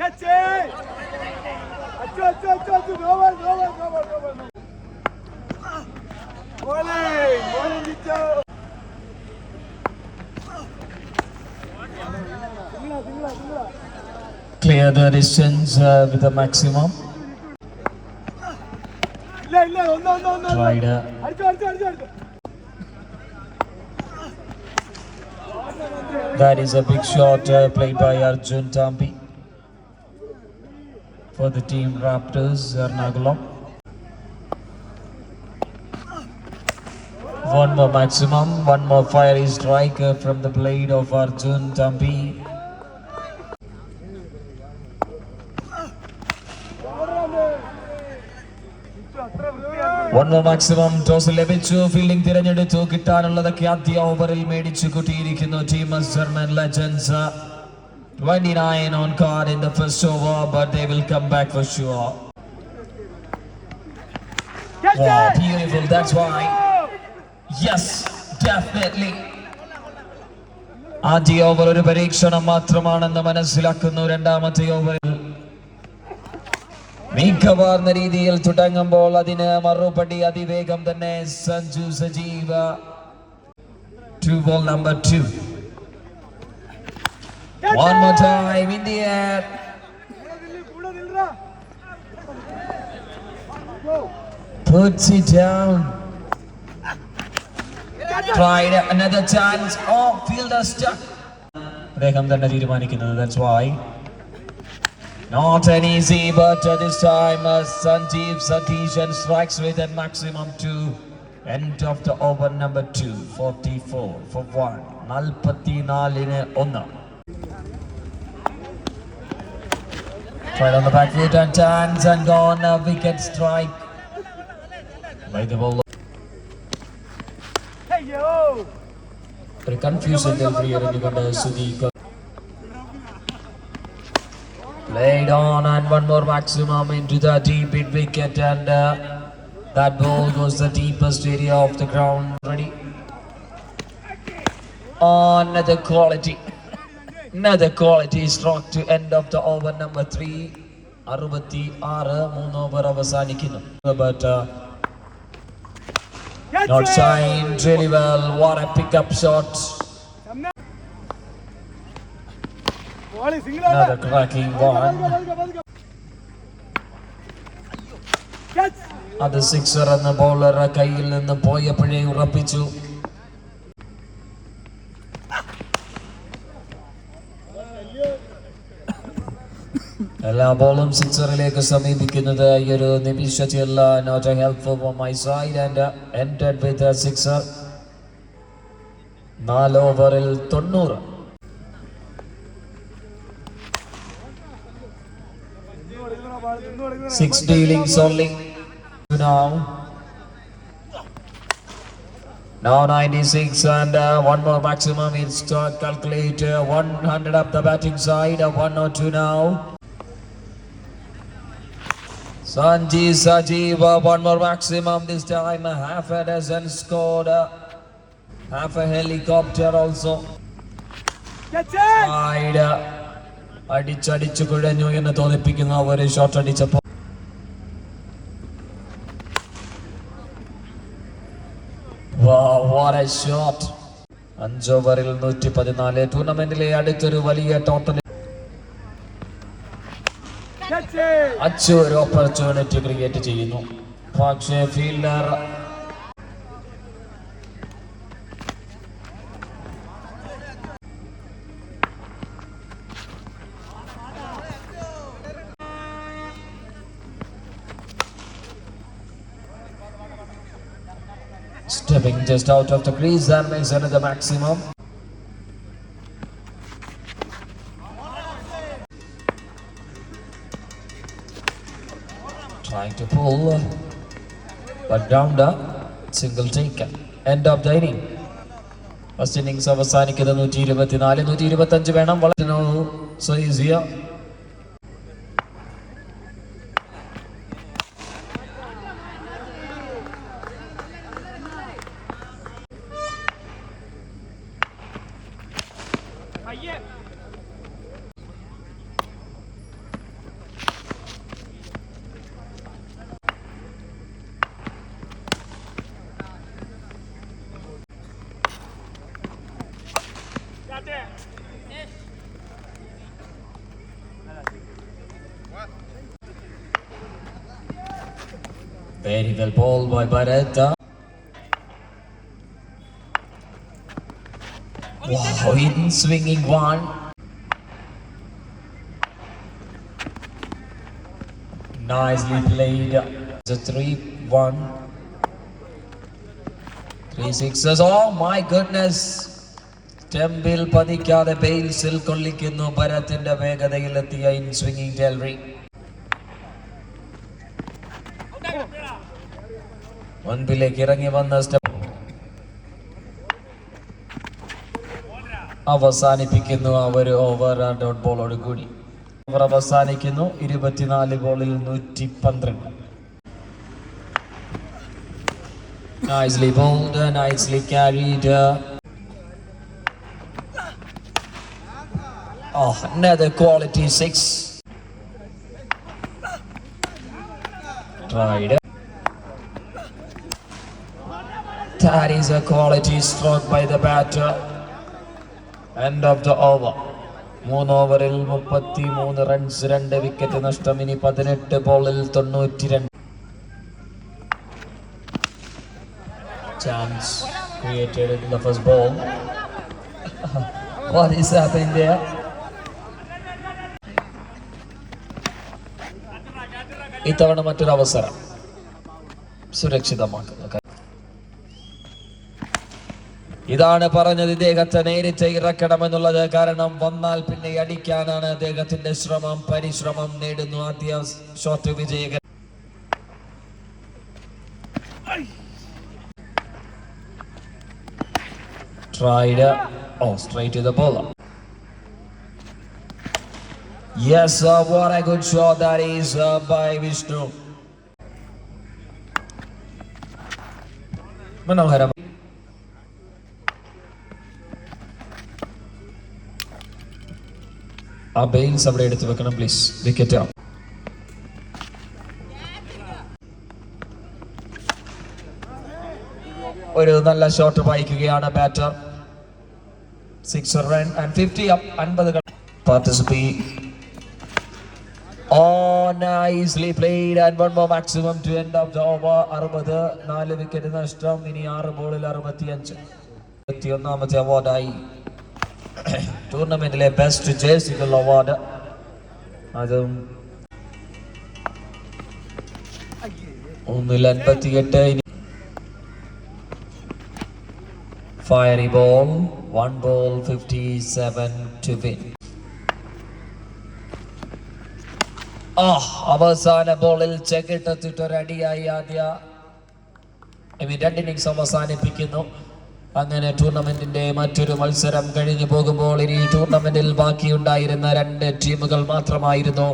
Catch it! Achu, achu, achu, achu. No ball, no ball, no ball, no ball. Bowling, bowling, Nicho. Clear the distance uh, with the maximum. No, no, no, no. Tried. Arjo, arjo. That is a big shot uh, played by Arjun Tampi for the team Raptors Ernakulam. One more maximum, one more fiery strike uh, from the blade of Arjun Tampi. Jithu അത്ര വൃത്തിയാണ് one more maximum toss ലഭിച്ചു fielding തിരഞ്ഞെടുത്തു കിട്ടാനുള്ളതൊക്കെ ആദ്യ ഓവറിൽ മേടിച്ചു കൂട്ടിയിരിക്കുന്നു team German legends 29 on card in the first over, but they will come back for sure. Catch Wow, it! beautiful. That's why. Yes, definitely. ആദ്യ ഓവർ ഒരു പരീക്ഷണം മാത്രമാണെന്ന് മനസ്സിലാക്കുന്നു രണ്ടാമത്തെ ഓവറിൽ മികവാർന്ന രീതിയിൽ തുടങ്ങുമ്പോൾ അതിന് മറുപടി അതിവേഗം തന്നെ സഞ്ജു സജീവ two ball number two Catch One more it! time in the air. കൂടെ നില്ല്, കൂടെ നില്ലെടാ. Go. Puts it down. Catch it! Tried another chance. Oh, fielder stuck. അദ്ദേഹം തന്നെ തീരുമാനിക്കുന്നത് that's why Not an easy, but uh, this time uh, Sanjeev Satishan strikes with a maximum two. End of the over number two, 44 for one. നാൽപ്പത്തിനാലിന് ഒന്ന്. Tried on the back foot and turns and gone. A wicket strike by the bowler. Hey, yo! ഒരു confusion delivery എറിഞ്ഞുകൊണ്ട് Sudeep Played on and one more maximum into the deep mid wicket and uh, that ball goes the deepest area of the ground. Ready? Another quality. Another quality struck to end of the over number three. അറുപത്തി ആറ് മൂന്ന് over അവസാനിക്കുന്നു. അത് sixer എന്ന ബോളറെ കയ്യിൽ നിന്ന് പോയപ്പോഴേ ഉറപ്പിച്ചു. എല്ലാ ബോളും സിക്സറിലേക്ക് സമീപിക്കുന്നത് ഈ ഒരു നിമിഷത്തിലുള്ള not help for my side and end with sixer നാല് ഓവറിൽ തൊണ്ണൂറ് six dealing only now. Now 96 and uh, one more maximum. It's start calculate uh, 100 up the batting side. Uh, one or two now. Sanji Sajeev, uh, one more maximum. This time uh, half a dozen scored. Uh, half a helicopter also. Uh, അടിച്ചടിച്ചു കുഴഞ്ഞു എന്ന് തോന്നിപ്പിക്കുന്ന ഒരു shot അടിച്ചപ്പോൾ shot. അഞ്ച് ഓവറിൽ നൂറ്റി പതിനാല് ടൂർണമെന്റിലെ അടുത്തൊരു വലിയ ടോട്ടൽ! അച്ചു ഒരു ഓപ്പർച്യൂണിറ്റി ക്രിയേറ്റ് ചെയ്യുന്നു പക്ഷേ fielder stepping just out of the crease and makes another maximum. Trying to pull, but down the single take. End of the inning. First innings അവസാനിക്കുന്നത് നൂറ്റി ഇരുപത്തിനാല് നൂറ്റി ഇരുപത്തി അഞ്ച് വേണം വളരെ സോ ഈസിയ Very well ball by Bharat. Wow, hidden swinging one. Nicely played. The a 3 1. Three sixes. Oh my goodness. സ്റ്റെമ്പിൽ പതിക്കാതെ ബെയിൽസിൽ കൊള്ളിക്കുന്നു ഭരത്തിന്റെ വേഗതയിലെത്തിയ ഇൻ സ്വിംഗിംഗ് ടെൽറി മുൻപിലേക്ക് ഇറങ്ങി വന്ന സ്റ്റെപ്പ് അവസാനിപ്പിക്കുന്നു അവർ ഓവർ ഡോട്ട് ബോളോട് കൂടി ഓവർ അവസാനിക്കുന്നു ഇരുപത്തിനാല് ബോളിൽ നൂറ്റി പന്ത്രണ്ട് Nicely bowled, nicely carried. Oh, another quality six. Tried. That is a quality stroke by the batter. End of the over. മൂന്ന് ഓവറിൽ മുപ്പത്തി മൂന്ന് റൺസ് രണ്ട് വിക്കറ്റ് നഷ്ടം ഇനി പതിനെട്ട് ബോളിൽ തൊണ്ണൂറ്റി രണ്ട് chance created in the first ball. what is happening there? ഇത്തവണ മറ്റൊരു അവസരം സുരക്ഷിതമാക്കുക ഇതാണ് പറഞ്ഞത് ഇദ്ദേഹത്തെ നേരിട്ട് ഇറക്കണമെന്നുള്ളത്. കാരണം വന്നാൽ പിന്നെ അടിക്കാനാണ് അദ്ദേഹത്തിന്റെ ശ്രമം പരിശ്രമം നേടുന്നു ആദ്യ ഷോട്ട് വിജയകൻ tried oh straight the bowler yes what a good shot that is uh, by vishnu. മനോഹരം ആ ബെയിൽസ് അവിടെ എടുത്തു വെക്കണം പ്ലീസ് വിക്കറ്റ് ഒരു നല്ല ഷോട്ട് വായിക്കുകയാണ് batter six run and fifty അൻപത് participate Oh, nicely played and one more maximum to end of the over. അറുപത് നാല് വിക്കറ്റ് നഷ്ടം. ഇനി ആറ് ബോളിൽ അറുപത്തിയഞ്ച്. ഇരുപത്തിയൊന്നാമത്തെ അവാർഡായി ടൂർണമെന്റിലെ ബെസ്റ്റ് ജേഴ്സിക്കുള്ള അവാർഡ് അതും ഒന്നിൽ അൻപത്തിയെട്ട് ഇനി ball one ball fifty 57 to win അവസാന ബോളിൽ ചെകിട്ടെത്തിട്ടൊരടിയായി ആദ്യ. ഐ മീൻ രണ്ട് ഇന്നിങ്സ് അവസാനിപ്പിക്കുന്നു. അങ്ങനെ ടൂർണമെന്റിന്റെ മറ്റൊരു മത്സരം കഴിഞ്ഞു പോകുമ്പോൾ ഇനി ടൂർണമെന്റിൽ ബാക്കിയുണ്ടായിരുന്ന രണ്ട് ടീമുകൾ മാത്രമായിരുന്നു.